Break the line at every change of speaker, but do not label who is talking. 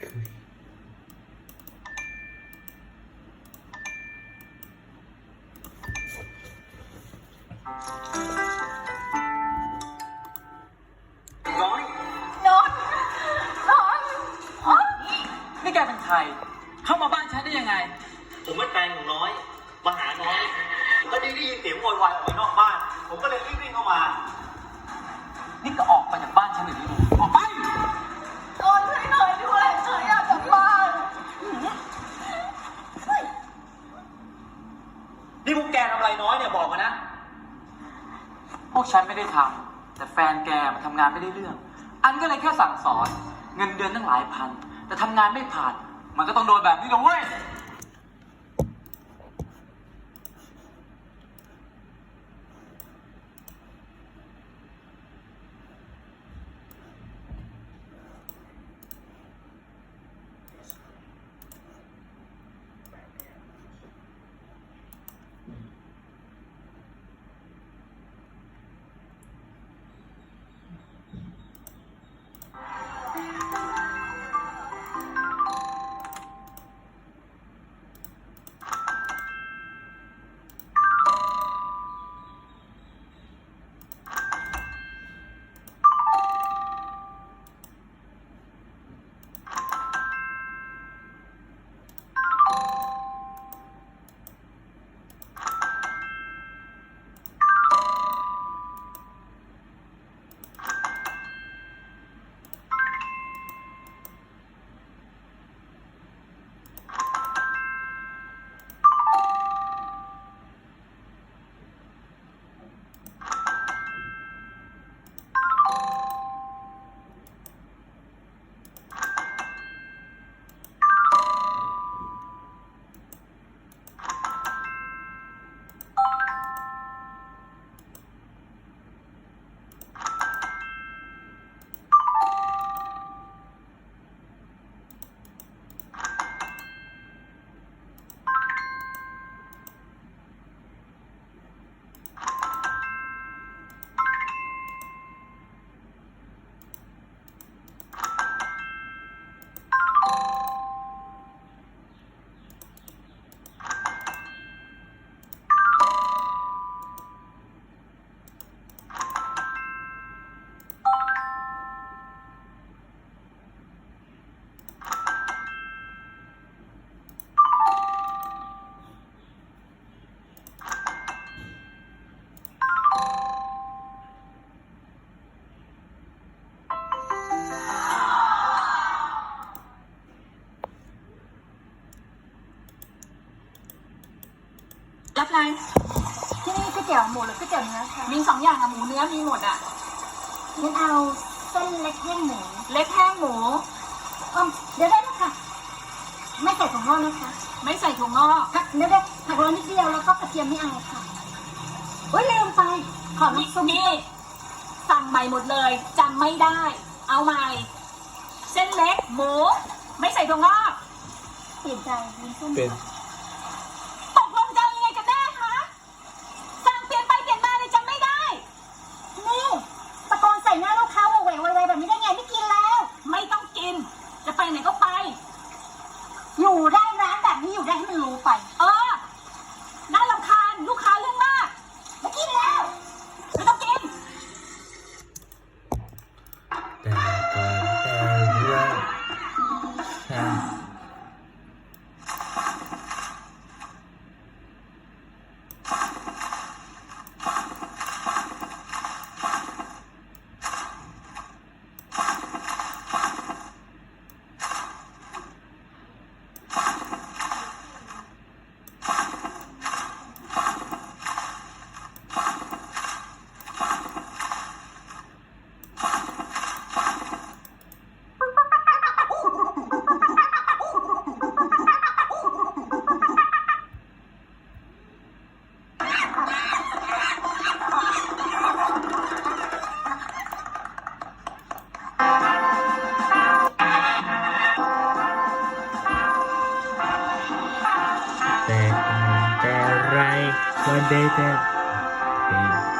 น้
อย
น้อนนอนอ๋อ
นี่แกเป็นใคร เข้ามาบ้านฉันได้ยังไง
ผมเป็นแฟนของน้อย มาหาน้อยแล้วได้ยินเสียงโวยวายออกไปนอกบ้าน ผมก็เลยรีบวิ่งเข้ามา
วก
ฉันไม่ได้ทำแต่แฟนแกมันทำงานไม่ได้เรื่อง อันก็เลยแค่สั่งสอน เงินเดือนตั้งหลายพัน แต่ทำงานไม่ผ่าน มันก็ต้องโดนแบบนี้เลยเว้ย
รับอะไรที่นี่ก๋วยเตี๋ยวหมูหรือก๋วยเตี๋ยวเนื้อคะมีสองอย่างอะหมูเนื้อมีหมดอะงั้นเอาเส้นเล็กแห้งหมูเล็กแห้งหมูอ๋อเดี๋ยวได้แล้วค่ะ ไม่ใส่ถั่วงอกนะคะไม่ใส่ถั่วงอกค่ะเดี๋ยวได้ผักโรยนิดเดียวแล้วก็กระเทียมไม่เอาค่ะเฮ้ยลืมไป ขอน้ำซุปนี่สั่งใหม่หมดเลยจำไม่ได้ เอาใหม่ เส้นเล็กหมู ไม่ใส่ถั่วงอก
เปลี่ยนใจวุ้นเส้น
เป็น
แต่
ก่